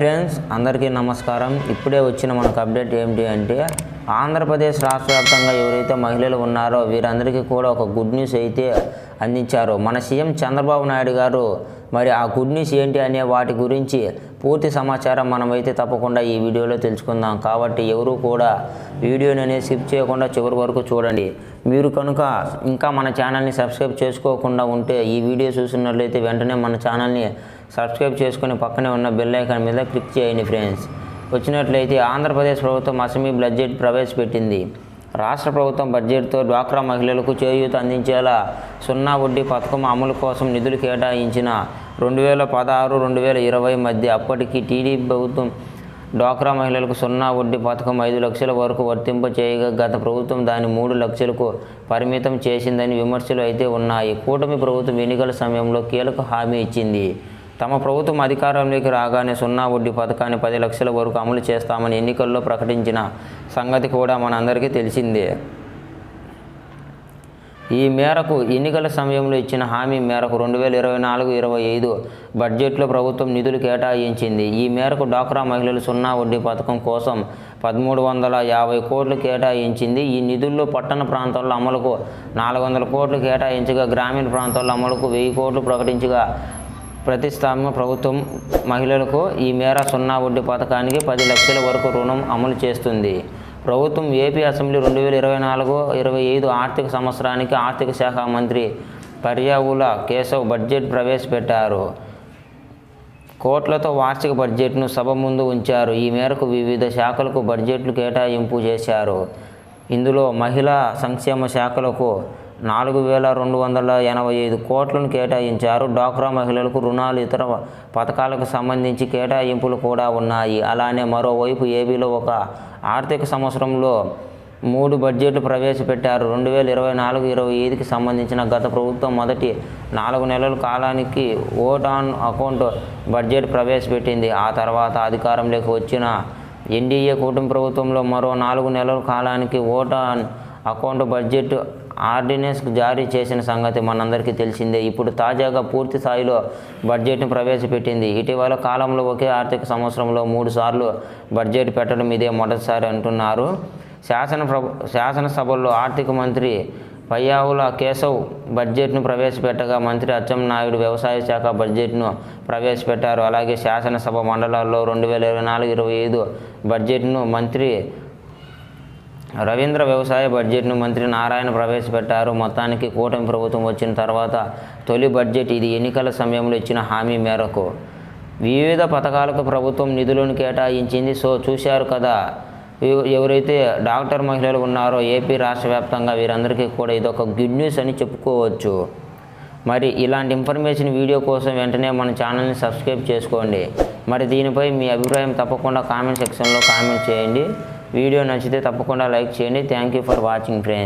Friends అందరికీ నమస్కారం. ఇప్పుడే వచ్చిన మనకు అప్డేట్ ఏంటి అంటే ఆంధ్రప్రదేశ్ రాష్ట్ర వ్యాప్తంగా ఎవరైతే మహిళలు ఉన్నారో వీరందరికీ కూడా ఒక గుడ్ న్యూస్ అయితే అందించారు. మన సీఎం చంద్రబాబు నాయుడు గారు మరి ఆ గుడ్ న్యూస్ ఏంటి అనే వాటి గురించి పూర్తి సమాచారం మనమైతే తప్పకుండా ఈ వీడియోలో తెలుసుకుందాం. కాబట్టి ఎవరు కూడా వీడియోని అనేది స్కిప్ చేయకుండా చివరి వరకు చూడండి. మీరు కనుక ఇంకా మన ఛానల్ని సబ్స్క్రైబ్ చేసుకోకుండా ఉంటే ఈ వీడియో చూసినట్లయితే వెంటనే మన ఛానల్ని సబ్స్క్రైబ్ చేసుకుని పక్కనే ఉన్న బెల్ ఐకాన్ మీద క్లిక్ చేయండి ఫ్రెండ్స్ వచ్చినట్లయితే ఆంధ్రప్రదేశ్ ప్రభుత్వం అసెంబ్లీ బడ్జెట్ ప్రవేశపెట్టింది. రాష్ట్ర ప్రభుత్వం బడ్జెట్తో డ్వాక్రా మహిళలకు చేయూత అందించేలా సున్నా వడ్డీ పథకం అమలు కోసం నిధులు కేటాయించిన రెండు వేల పదహారు రెండు వేల ఇరవై మధ్య అప్పటికి టీడీపీ ప్రభుత్వం డ్వాక్రా మహిళలకు సున్నా వడ్డీ పథకం ఐదు లక్షల వరకు వర్తింప చేయగా గత ప్రభుత్వం దాన్ని మూడు లక్షలకు పరిమితం చేసిందని విమర్శలు అయితే ఉన్నాయి. కూటమి ప్రభుత్వం ఎన్నికల సమయంలో కీలక హామీ ఇచ్చింది. తమ ప్రభుత్వం అధికారంలోకి రాగానే సున్నా వడ్డీ పథకాన్ని పది లక్షల వరకు అమలు చేస్తామని ఎన్నికల్లో ప్రకటించిన సంగతి కూడా మనందరికీ తెలిసిందే. ఈ మేరకు ఎన్నికల సమయంలో ఇచ్చిన హామీ మేరకు రెండు వేల ఇరవై నాలుగు ఇరవై ఐదు బడ్జెట్లో ప్రభుత్వం నిధులు కేటాయించింది. ఈ మేరకు డాక్రా మహిళలు సున్నా వడ్డీ పథకం కోసం పదమూడు వందల యాభై కోట్లు కేటాయించింది. ఈ నిధుల్లో పట్టణ ప్రాంతాల్లో అమలుకు నాలుగు వందల కోట్లు కేటాయించగా గ్రామీణ ప్రాంతాల్లో అమలుకు వెయ్యి కోట్లు ప్రకటించగా ప్రతిష్టాత్మక ప్రభుత్వం మహిళలకు ఈ మేర సున్నా వడ్డీ పథకానికి పది లక్షల వరకు రుణం అమలు చేస్తుంది. ప్రభుత్వం ఏపీ అసెంబ్లీ రెండు వేల ఇరవై నాలుగు ఇరవై ఐదు ఆర్థిక సంవత్సరానికి ఆర్థిక శాఖ మంత్రి పర్యావుల కేశవ్ బడ్జెట్ ప్రవేశపెట్టారు. కోట్లతో వార్షిక బడ్జెట్ను సభ ముందు ఉంచారు. ఈ మేరకు వివిధ శాఖలకు బడ్జెట్లు కేటాయింపు చేశారు. ఇందులో మహిళా సంక్షేమ శాఖలకు నాలుగు వేల రెండు వందల ఎనభై ఐదు కోట్లను కేటాయించారు. డ్వాక్రా మహిళలకు రుణాలు ఇతర పథకాలకు సంబంధించి కేటాయింపులు కూడా ఉన్నాయి. అలానే మరోవైపు ఏపీలో ఒక ఆర్థిక సంవత్సరంలో మూడు బడ్జెట్లు ప్రవేశపెట్టారు. రెండు వేల ఇరవై నాలుగు ఇరవై ఐదుకి సంబంధించిన గత ప్రభుత్వం మొదటి నాలుగు నెలల కాలానికి ఓట్ ఆన్ అకౌంట్ బడ్జెట్ ప్రవేశపెట్టింది. ఆ తర్వాత అధికారంలోకి వచ్చిన ఎన్డీఏ కూటమి ప్రభుత్వంలో మరో నాలుగు నెలల కాలానికి vote on account budget ordinance జారీ చేసిన సంగతి మనందరికీ తెలిసిందే. ఇప్పుడు తాజాగా పూర్తి స్థాయిలో బడ్జెట్ను ప్రవేశపెట్టింది. ఇటీవల కాలంలో ఒకే ఆర్థిక సంవత్సరంలో మూడు సార్లు బడ్జెట్ పెట్టడం ఇదే మొదటిసారి అంటున్నారు. శాసన శాసనసభల్లో ఆర్థిక మంత్రి పయ్యావుల కేశవ్ బడ్జెట్ను ప్రవేశపెట్టగా మంత్రి అచ్చెన్నాయుడు వ్యవసాయ శాఖ బడ్జెట్ను ప్రవేశపెట్టారు. అలాగే శాసనసభ మండలాల్లో రెండు వేల ఇరవై నాలుగు ఇరవై ఐదు బడ్జెట్ను మంత్రి రవీంద్ర వ్యవసాయ బడ్జెట్ను మంత్రి నారాయణ ప్రవేశపెట్టారు. మొత్తానికి కూటమి ప్రభుత్వం వచ్చిన తర్వాత తొలి బడ్జెట్ ఇది ఎన్నికల సమయంలో ఇచ్చిన హామీ మేరకు. వివిధ పథకాలకు ప్రభుత్వం నిధులను కేటాయించింది. సో చూశారు కదా ఎవరైతే డాక్టర్ మహిళలు ఉన్నారో ఏపీ రాష్ట్ర వ్యాప్తంగా వీరందరికీ కూడా ఇదొక గుడ్ న్యూస్ అని చెప్పుకోవచ్చు. మరి ఇలాంటి ఇన్ఫర్మేషన్ వీడియో కోసం వెంటనే మన ఛానల్ని సబ్స్క్రైబ్ చేసుకోండి. మరి దీనిపై మీ అభిప్రాయం తప్పకుండా కామెంట్ సెక్షన్లో కామెంట్ చేయండి. వీడియో నచ్చితే తప్పకుండా లైక్ చేయండి. Thank you for watching friends